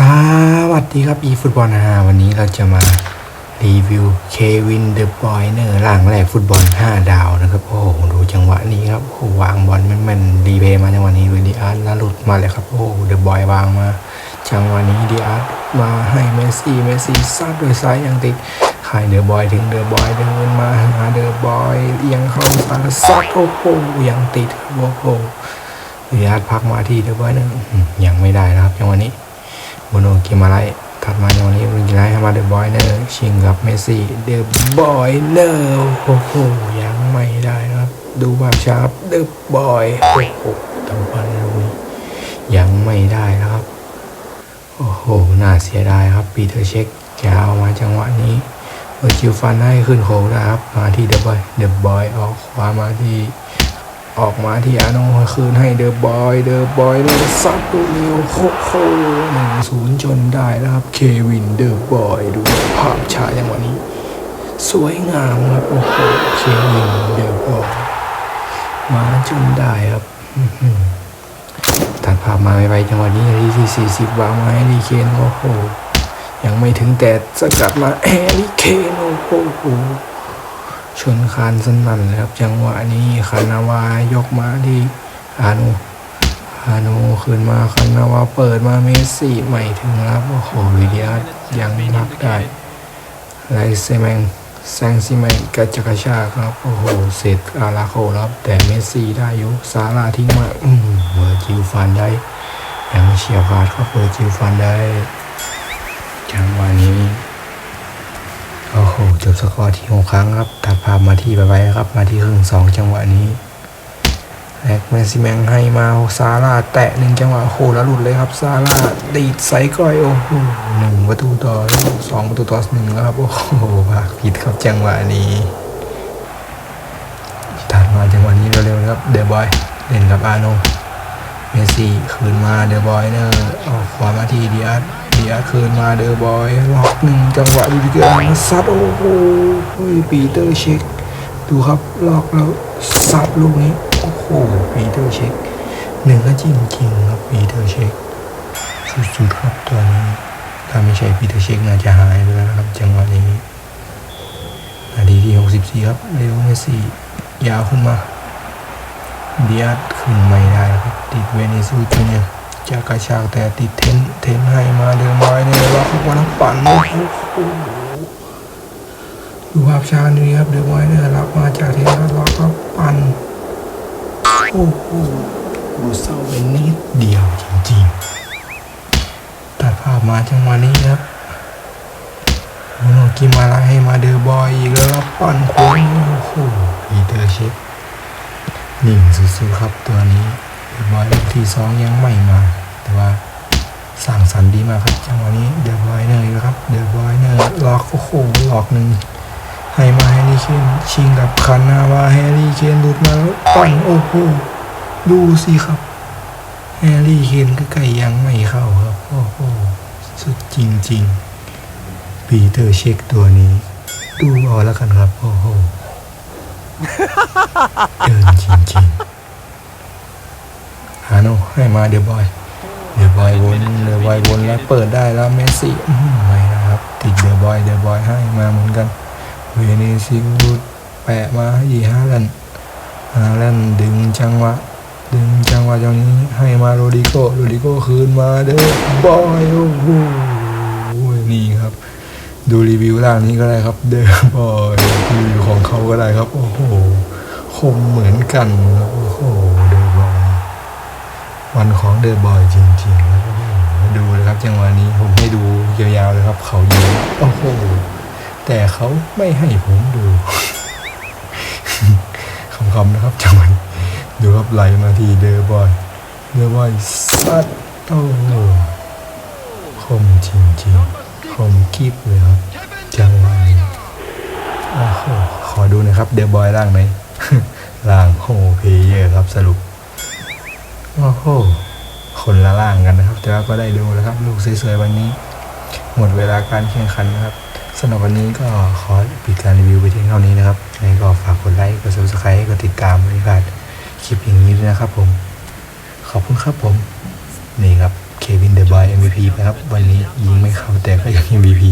สวัสดีครับอีฟุตบอลฮะวันนี้เราจะมารีวิวเควินเดอะบอยเนอร์หลังแรกฟุตบอล 5 ดาวนะครับ โอ้โห ดูจังหวะนี้ครับโอ้โหวางบอลแม่นๆรีเพย์มาจังหวะนี้เลยดีอาร์ตแล้วหลุดมาเลยครับ โอ้โหเดอะบอยวางมา จังหวะนี้ดีอาร์ตมาให้เมสซี่เมสซี่ซัดโดยซ้ายยังติดขายเดอะบอยถึงเดอะบอยเดินมาหาเดอะบอยเอียงเข้าซาซัดโอ้โหยังติดโอ้โหดีอาร์ตพักมาที่เดอะบอยเนอร์อืมยังไม่ได้นะครับจังหวะนี้ โบโนกิมาไลถัดมาในวันนี้รุนกิไลให้มาเดอะบอยเนอร์ชิงกับเมสซี่เดอะบอยเนอร์โอ้โหยังไม่ได้นะครับ ดูภาพช้าเดอะบอยโอ้โหทำบอลลูกนี้ยังไม่ได้นะครับ โอ้โห น่าเสียดายครับปีเตอร์เช็คยามาจังหวะนี้เออคิวฟันให้ขึ้นโค้งนะครับ มาที่เดอะบอยเดอะบอยออกขวามาที่ ออกมาที่อาโนคืนให้เดอะบอยเดอะบอยเลยซัดตัวเร็วโคโคหนึ่งศูนย์จนได้แล้วครับเควินเดอะบอยดูภาพชาอย่างวันนี้ สวยงามครับโอ้โหเควินเดอะบอยมาจนได้ครับอื้อหือตัดภาพมาไปจังหวะนี้นาทีที่40วางมาให้ลีเคนโอ้โหยังไม่ถึงแต่สกัดมาแฮร์รี่เคนโอ้โห ชนคานสนั่นเลยครับ จังหวะนี้คานาวายกมาที่อาโนอาโนคืนมาคานาวาเปิดมาเมสซี่ใหม่ถึงครับโอ้โหวิดีอาร์ยังนับได้ไรเซแมงแซงซิแมงกระจักระชากครับโอ้โหเสร็จอาราโคครับ แต่เมสซี่ได้อยู่ซาลาทิ้งมาอืมเวอร์จิลฟันได้ยังเฉียบขาดครับเวอร์จิลฟันได้จังหวะนี้ โอ้โหจบสกอร์ที่หกครั้งครับตัดภาพมาที่ไปไว้ครับ มาที่ครึ่งสองจังหวะนี้แอกแมซิแมงให้มาซาร่าแตะหนึ่งจังหวะโอ้โหแล้วหลุดเลยครับซาร่าดีดใส่ก้อยโอ้โหหนึ่งประตูต่อสองประตูต่อหนึ่งแล้วครับโอ้โหภาคผิดครับจังหวะนี้ตัดมาจังหวะนี้เร็วๆครับเดบอยเล่นกับอาโนเมซี่คืนมาเดบอยเนอร์ออกขวามาที่ดีอาร์ เดีอาร์คืนมาเดอบอยล็อกหนึ่งจังหวะดีดีเกินซัดโอ้โหปีเตอร์เช็ค ดูครับล็อกแล้วซัดลูกนี้ โอ้โหปีเตอร์เช็คหนึ่งก็จริงจริงครับปีเตอร์เช็คสุดๆครับตัวนี้ ถ้าไม่ใช่ปีเตอร์เช็คน่าจะหายไปแล้วครับ จังหวะนี้นาทีที่64ครับเรโอเมสซี่ยาวขึ้นมาเดียดขึ้นไม่ได้ครับติดเวเนซูจูเนียร์ จากกระชากแต่ติดเทนเทนให้มาเดินบอยเนี่ยล็อกวันปั่นโอ้โหดูภาพช้านี้ครับเดินบอยเนี่ยรับมาจากเทนแล้วล็อกก็ปั่นโอ้โหดูเศร้าเป็นนิดเดียวจริงๆตัดภาพมาจังหวะนี้ครับโมโนกิมาลาให้มาเดอบอยอีกแล้วรับปั่นโค้งโอ้โหพีเตอร์เช็คนิ่งสุดๆครับตัวนี้เดอบอยลูกที่สองยังไม่มา แต่ว่าสร้างสรรค์ดีมากครับจังหวะนี้เดอะบอยเนอร์ครับเดอะบอยเนอร์ล็อกโอ้โหหลอกหนึ่งให้มาแฮร์รี่เคนชิงกับคันนามาแฮร์รี่เคนหลุดมาแล้วปั่นโอ้โหดูสิครับแฮร์รี่เคนก็ไก่ยังไม่เข้าครับโอ้โหสุดจริงๆปีเตอร์เช็คตัวนี้ ดูเอาแล้วกันครับ โอ้โหเดินจริงๆฮาโนให้มาเดอะบอยเดอะ บอยวนเดอะบอยวนแล้วเปิดได้แล้วเมสซี่ไม่นะครับ ติดเดอะบอยเดอะบอยให้มาเหมือนกันเวเนซิลูดแปะมาให้ฮาแลนฮาแลนดึงจังหวะดึงจังหวะจังนี้ให้มาโรดิโกโรดิโกคืนมาเดอบอยโอ้โหนี่ครับ ดูรีวิวล่างนี้ก็ได้ครับ เดอะบอยรีวิวของเขาก็ได้ครับ โอ้โหคมเหมือนกันครับโอ้โห วันของเดอะบอยจริงๆแล้วก็ดูนะครับจังหวะนี้ผมให้ดูยาวๆเลยครับ เขายิงโอ้โหแต่เขาไม่ให้ผมดูคำๆนะครับจังหวะดูครับไหลมาที่เดอะบอยเดอะบอยซัดโอ้โหคมจริงๆคมกิบเลยครับจังหวะนี้โอ้โหขอดูนะครับเดอะบอยร่างไหนร่างโฮเพเยอร์ครับสรุป โอ้โหคนละร่างกันนะครับ แต่ว่าก็ได้ดูแล้วครับ ลูกสวยๆวันนี้ หมดเวลาการแข่งขันนะครับสำหรับวันนี้ก็ขอปิดการรีวิวไปเพียงเท่านี้นะครับยังไงก็ฝากกดไลค์ กด subscribe กดติดตามไม่พลาดคลิปอย่างนี้ด้วยนะครับผม ขอบคุณครับผม นี่ครับ เควินเดอะบอย MVP ไปครับ วันนี้ยิงไม่เข้าแต่ก็ยัง MVP